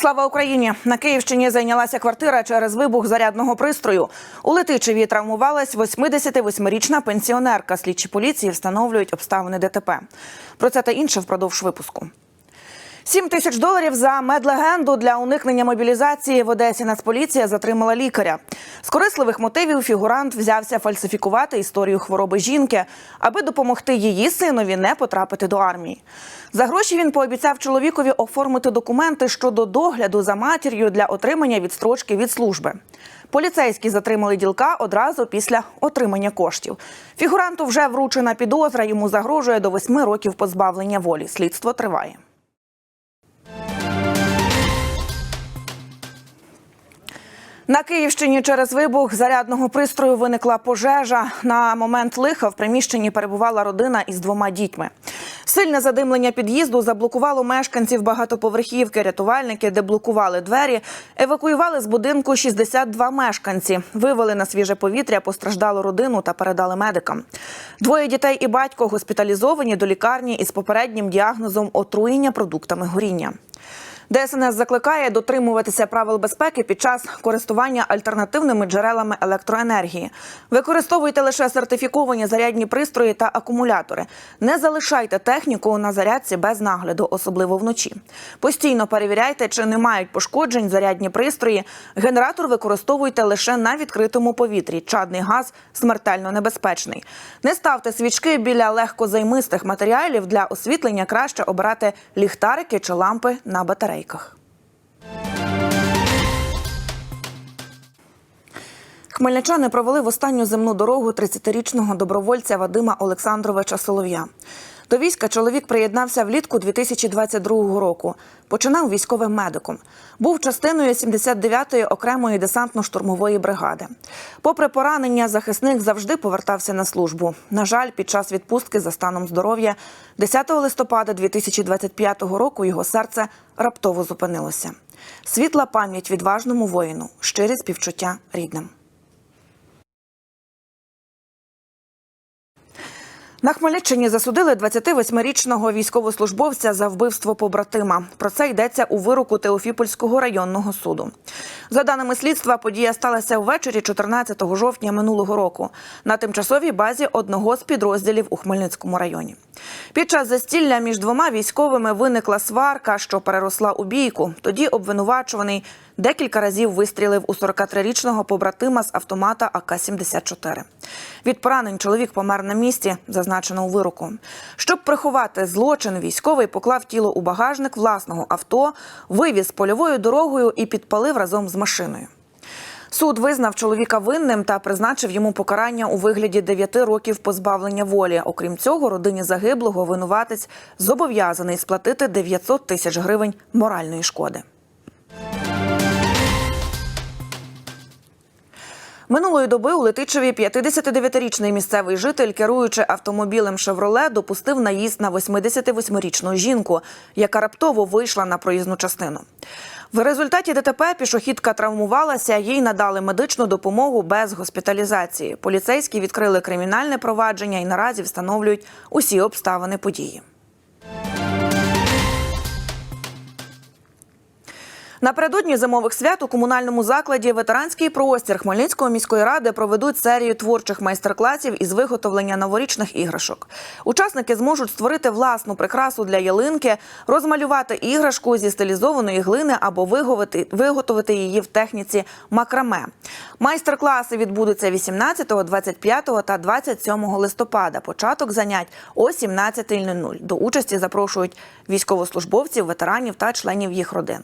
Слава Україні! На Київщині зайнялася квартира через вибух зарядного пристрою. У Летичеві травмувалась 88-річна пенсіонерка. Слідчі поліції встановлюють обставини ДТП. Про це та інше впродовж випуску. 7 тисяч доларів за медлегенду для уникнення мобілізації в Одесі Нацполіція затримала лікаря. З корисливих мотивів фігурант взявся фальсифікувати історію хвороби жінки, аби допомогти її синові не потрапити до армії. За гроші він пообіцяв чоловікові оформити документи щодо догляду за матір'ю для отримання відстрочки від служби. Поліцейські затримали ділка одразу після отримання коштів. Фігуранту вже вручена підозра. Йому загрожує до восьми років позбавлення волі. Слідство триває. На Київщині через вибух зарядного пристрою виникла пожежа. На момент лиха в приміщенні перебувала родина із двома дітьми. Сильне задимлення під'їзду заблокувало мешканців багатоповерхівки. Рятувальники деблокували двері, евакуювали з будинку 62 мешканці. Вивели на свіже повітря постраждалу родину та передали медикам. Двоє дітей і батько госпіталізовані до лікарні із попереднім діагнозом отруєння продуктами горіння. ДСНС закликає дотримуватися правил безпеки під час користування альтернативними джерелами електроенергії. Використовуйте лише сертифіковані зарядні пристрої та акумулятори. Не залишайте техніку на зарядці без нагляду, особливо вночі. Постійно перевіряйте, чи не мають пошкоджень зарядні пристрої. Генератор використовуйте лише на відкритому повітрі. Чадний газ смертельно небезпечний. Не ставте свічки біля легкозаймистих матеріалів для освітлення. Краще обирати ліхтарики чи лампи на батареї батарейках. Хмельничани провели в останню земну дорогу 30-річного добровольця Вадима Олександровича Солов'я. До війська чоловік приєднався влітку 2022 року. Починав військовим медиком. Був частиною 79-ї окремої десантно-штурмової бригади. Попри поранення, захисник завжди повертався на службу. На жаль, під час відпустки за станом здоров'я 10 листопада 2025 року його серце раптово зупинилося. Світла пам'ять відважному воїну, щирі співчуття рідним. На Хмельниччині засудили 28-річного військовослужбовця за вбивство побратима. Про це йдеться у вироку Теофіпольського районного суду. За даними слідства, подія сталася ввечері 14 жовтня минулого року на тимчасовій базі одного з підрозділів у Хмельницькому районі. Під час застілля між двома військовими виникла сварка, що переросла у бійку. Тоді обвинувачуваний декілька разів вистрілив у 43-річного побратима з автомата АК-74. Від поранень чоловік помер на місці, зазначено у вироку. Щоб приховати злочин, військовий поклав тіло у багажник власного авто, вивіз польовою дорогою і підпалив разом з машиною. Суд визнав чоловіка винним та призначив йому покарання у вигляді 9 років позбавлення волі. Окрім цього, родині загиблого винуватець зобов'язаний сплатити 900 тисяч гривень моральної шкоди. Минулої доби у Летичеві 59-річний місцевий житель, керуючи автомобілем «Шевроле», допустив наїзд на 88-річну жінку, яка раптово вийшла на проїзну частину. В результаті ДТП пішохідка травмувалася, їй надали медичну допомогу без госпіталізації. Поліцейські відкрили кримінальне провадження і наразі встановлюють усі обставини події. Напередодні зимових свят у комунальному закладі ветеранський простір Хмельницької міської ради проведуть серію творчих майстер-класів із виготовлення новорічних іграшок. Учасники зможуть створити власну прикрасу для ялинки, розмалювати іграшку зі стилізованої глини або виготовити, її в техніці макраме. Майстер-класи відбудуться 18, 25 та 27 листопада. Початок занять о 17.00. До участі запрошують військовослужбовців, ветеранів та членів їх родин.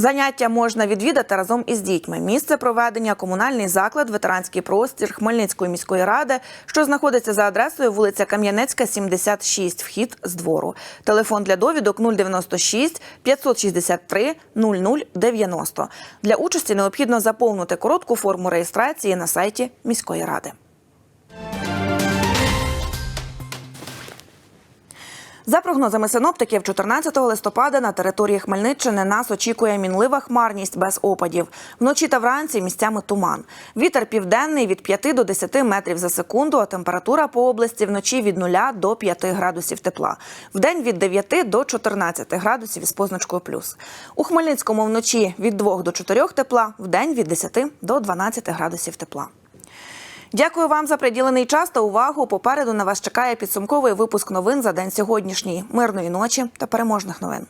Заняття можна відвідати разом із дітьми. Місце проведення комунальний заклад, ветеранський простір Хмельницької міської ради, що знаходиться за адресою вулиця Кам'янецька, 76, вхід з двору. Телефон для довідок 096 563 0090. Для участі необхідно заповнити коротку форму реєстрації на сайті міської ради. За прогнозами синоптиків, 14 листопада на території Хмельниччини нас очікує мінлива хмарність без опадів. Вночі та вранці місцями туман. Вітер південний від 5 до 10 метрів за секунду, а температура по області вночі від 0 до 5 градусів тепла. Вдень від 9 до 14 градусів із позначкою плюс. У Хмельницькому вночі від 2 до 4 тепла, вдень від 10 до 12 градусів тепла. Дякую вам за приділений час та увагу. Попереду на вас чекає підсумковий випуск новин за день сьогоднішній. Мирної ночі та переможних новин.